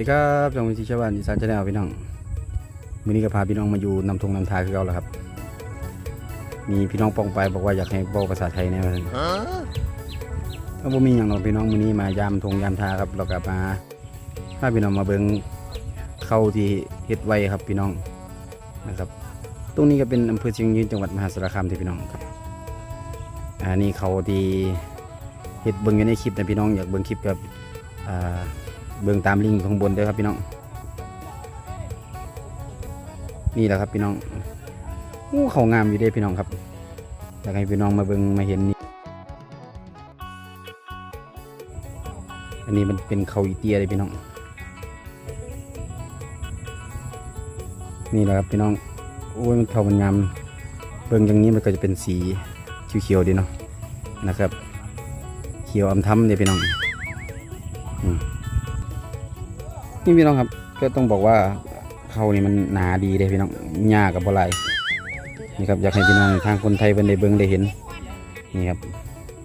วัสดีครับจงวิธีชาวบ้านอีสานชาแนลพี่น้องมื้อนี้ก็พาพี่น้องมาอยู่นำทงนำทาคือเราแล้วครับ มีพี่น้องปองไปบอกว่าอยากให้บอกภาษาไทยแน่ว่าซั่นก็บ่มีหยังหรอกพี่น้องมื้อนี้มายามทงยามทาครับเราก็มาพาพี่น้องมาเบิ่งเข้าวที่เฮ็ดไว้ครับพี่น้องนะครับ ตรงนี้ก็เป็นอำเภอเชียงยืนจังหวัดมหาสารคามที่พี่น้องครับอันนี้เขาที่เฮ็ดเบิ่งอยู่ในคลิปนะพี่น้องอยากเบิ่งคลิปกับอ่า เบื้องตามลิงข้างบนด้อครับพี่น้อง นี่แหละครับพี่น้องอู้เขางามอยู่เด้พี่น้องครับอยากให้พี่น้องมาเบิ่งมาเห็นนี่อันนี้มันเป็นเขาอีเตียเลยพี่น้อง นี่แหละครับพี่น้องโอ้ยมันเขามันงามเบิ่งอย่างนี้มันก็จะเป็นสีเขียวๆดีเนาะนะครับ เขียวอำทำเลยพี่น้อง นี่พี่น้องครับ ก็ต้องบอกว่าเขานี่มันหนาดีเลยพี่น้องหญ้ากับบ่ไหลายนี่ครับอยากให้พี่น้องทางคนไทยเป็นได้เบิ่งได้เห็น นี่ครับ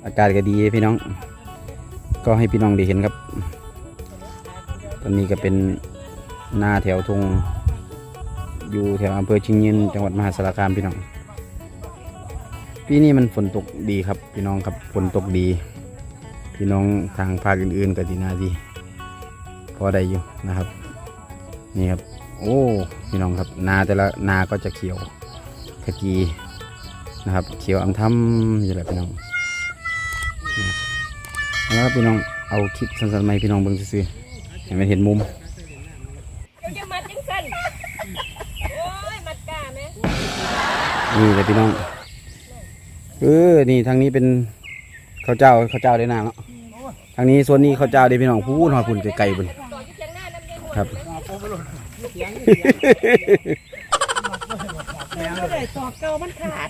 อากาศก็ดีพี่น้อง ก็ให้พี่น้องได้เห็นครับ ตอนนี้ก็เป็นหน้าแถวทงอยู่แถวอำเภอชิงยินจังหวัดมหาสารคามพี่น้องปีนี้มันฝนตกดีครับ พี่น้องครับฝนตกดี พี่น้องทางภาคอื่นๆก็ดีนาดี พอได้อยู่นะครับ นี่ครับ โอ้พี่น้องครับ นาแต่ละนาก็จะเขียวขจีนะครับ เขียวอำทำอยู่แหละพี่น้องนี่แล้วก็พี่น้องเอาคลิปสั้นๆมาให้พี่น้องเบิ่งซื่อๆให้มันเห็นมุมก็จะมัดจังสันโอ้ยมัดกล้าไหมนี่เลยพี่น้องเออนี่ทางนี้เป็นข้าวเจ้าข้าวเจ้าได้นาเนาะทางนี้ส่วนนี้ข้าวเจ้าได้พี่น้องพูนหอยพุ่นไกลๆบุญ ครับเลยต่อเก่ามันขาด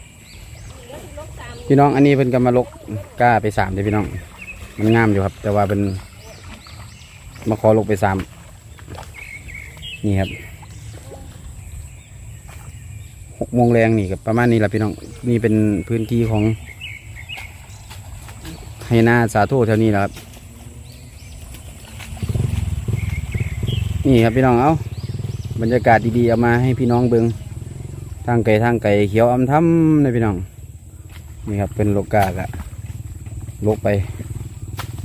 พี่น้องอันนี้เป็นกำมาลกกล้าไปสามเลยพี่น้อง มันงามอยู่ครับ แต่ว่าเป็นมาขอลกไปสามนี่ครับหกโมงแรงนี่กับประมาณนี้แหละพี่น้องนี่เป็นพื้นที่ของไฮนาสาโทแถวนี้แหละครับ นี่ครับพี่น้องเอาบรรยากาศดีๆเอามาให้พี่น้องเบิงทางไก่ทางไก่เขียวอำทำเลยพี่น้องนี่ครับเป็นโลกากะลกไป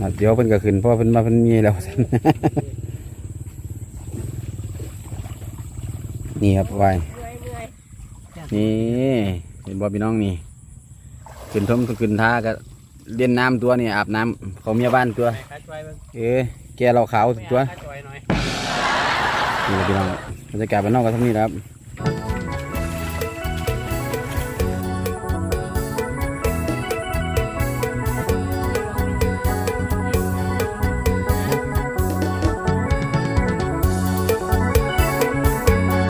นะเดี๋ยวเพิ่นก็ขึ้นเพราะเพิ่นมาเพิ่นมีแล้ว นี่ครับวายเมื่อยเมื่อยนี่เห็นบ่พี่น้องนี่ขึ้นทมขึ้นท่าก็เล่นน้ำตัวนี่อาบน้ำเขาเมียบ้านตัวขาช่วยบ้างเอ้ยแกเราขาวตัวขาช่วยห น่อยนี่ครับพี่น้องบรรยากาศบ้านนอกก็เท่านี้แหละครับ